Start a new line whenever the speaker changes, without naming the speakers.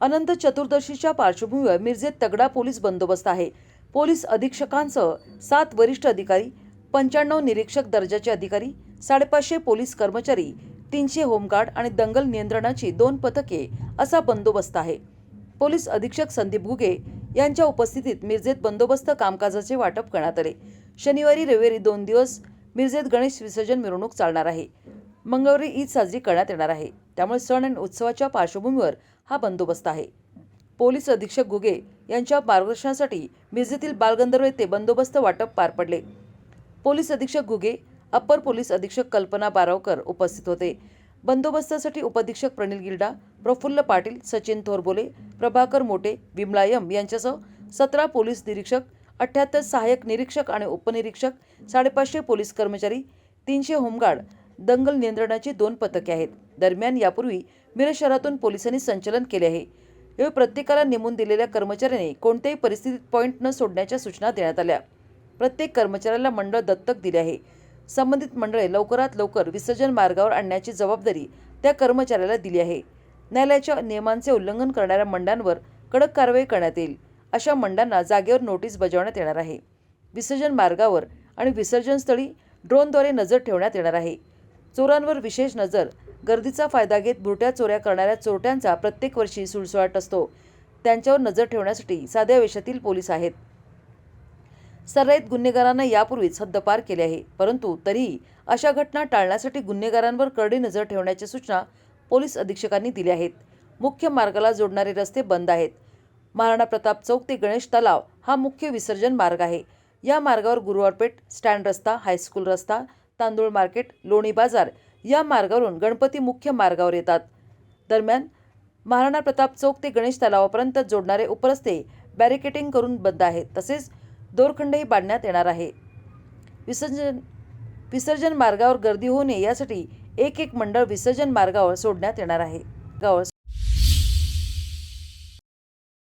अनंत चतुर्दशीच्या पार्श्वभूमीवर मिरजेत तगडा पोलीस बंदोबस्त आहे. पोलीस अधीक्षकांसह सात वरिष्ठ अधिकारी पंच्याण्णव निरीक्षक दर्जाचे अधिकारी साडेपाचशे पोलीस कर्मचारी तीनशे होमगार्ड आणि दंगल नियंत्रणाची दोन पथके असा बंदोबस्त आहे. पोलीस अधीक्षक संदीप घुगे यांच्या उपस्थितीत मिरजेत बंदोबस्त कामकाजाचे वाटप करण्यात आले. शनिवारी रविवारी दोन दिवस मिरजेत गणेश विसर्जन मिरवणूक चालणार आहे. मंगळवारी ईद साजरी करण्यात येणार आहे. त्यामुळे सण आणि उत्सवाच्या पार्श्वभूमीवर हा बंदोबस्त आहे. पोलीस अधीक्षक गुगे यांच्या मार्गदर्शनासाठी मिरजेतील बालगंधर्व येथे बंदोबस्त वाटप पार पडले. पोलीस अधीक्षक गुगे अप्पर पोलीस अधीक्षक कल्पना बारावकर उपस्थित होते. बंदोबस्तासाठी उपअधीक्षक प्रनिल गिल्डा प्रफुल्ल पाटील सचिन थोरबोले प्रभाकर मोटे विमला यम यांच्यासह सतरा पोलीस निरीक्षक अठ्ठ्याहत्तर सहाय्यक निरीक्षक आणि उपनिरीक्षक साडेपाचशे पोलीस कर्मचारी तीनशे होमगार्ड दंगल नियंत्रणाची दोन पथके आहेत. दरम्यान यापूर्वी मिरज शहरातून पोलिसांनी संचलन केले आहे. यावेळी प्रत्येकाला नेमून दिलेल्या कर्मचाऱ्याने कोणत्याही परिस्थितीत पॉईंट न सोडण्याच्या सूचना देण्यात आल्या. प्रत्येक कर्मचाऱ्याला मंडळ दत्तक दिले आहे. संबंधित मंडळे लवकरात लवकर विसर्जन मार्गावर आणण्याची जबाबदारी त्या कर्मचाऱ्याला दिली आहे. न्यायालयाच्या नियमांचे उल्लंघन करणाऱ्या मंडळांवर कडक कारवाई करण्यात येईल अशा मंडळांना जागेवर नोटीस बजावण्यात येणार आहे. विसर्जन मार्गावर आणि विसर्जनस्थळी ड्रोनद्वारे नजर ठेवण्यात येणार आहे. चोरांवर विशेष नजर गर्दीचा फायदा घेत बुरट्या चोऱ्या करणाऱ्या चोरट्यांचा प्रत्येक वर्षी सुळसुळाट असतो. त्यांच्यावर नजर ठेवण्यासाठी साध्या वेशातील पोलीस आहेत. सर्राईत गुन्हेगारांना यापूर्वीच हद्दपार केले आहे परंतु तरीही अशा घटना टाळण्यासाठी गुन्हेगारांवर करडी नजर ठेवण्याच्या सूचना पोलीस अधीक्षकांनी दिल्या आहेत. मुख्य मार्गाला जोडणारे रस्ते बंद आहेत. महाराणा प्रताप चौक ते गणेश तलाव हा मुख्य विसर्जन मार्ग आहे. या मार्गावर गुरुवारपेठ स्टँड रस्ता हायस्कूल रस्ता तांदूळ मार्केट लोणी बाजार या मार्गावरून गणपती मुख्य मार्गावर येतात. दरम्यान महाराणा प्रताप चौक ते गणेश तलावापर्यंत जोडणारे उपरस्ते बॅरिकेटिंग करून बंद आहेत तसेच दोरखंडही बांधण्यात येणार आहे. विसर्जन विसर्जन मार्गावर गर्दी होऊ नये यासाठी एक एक मंडळ विसर्जन मार्गावर सोडण्यात येणार आहे. गावावर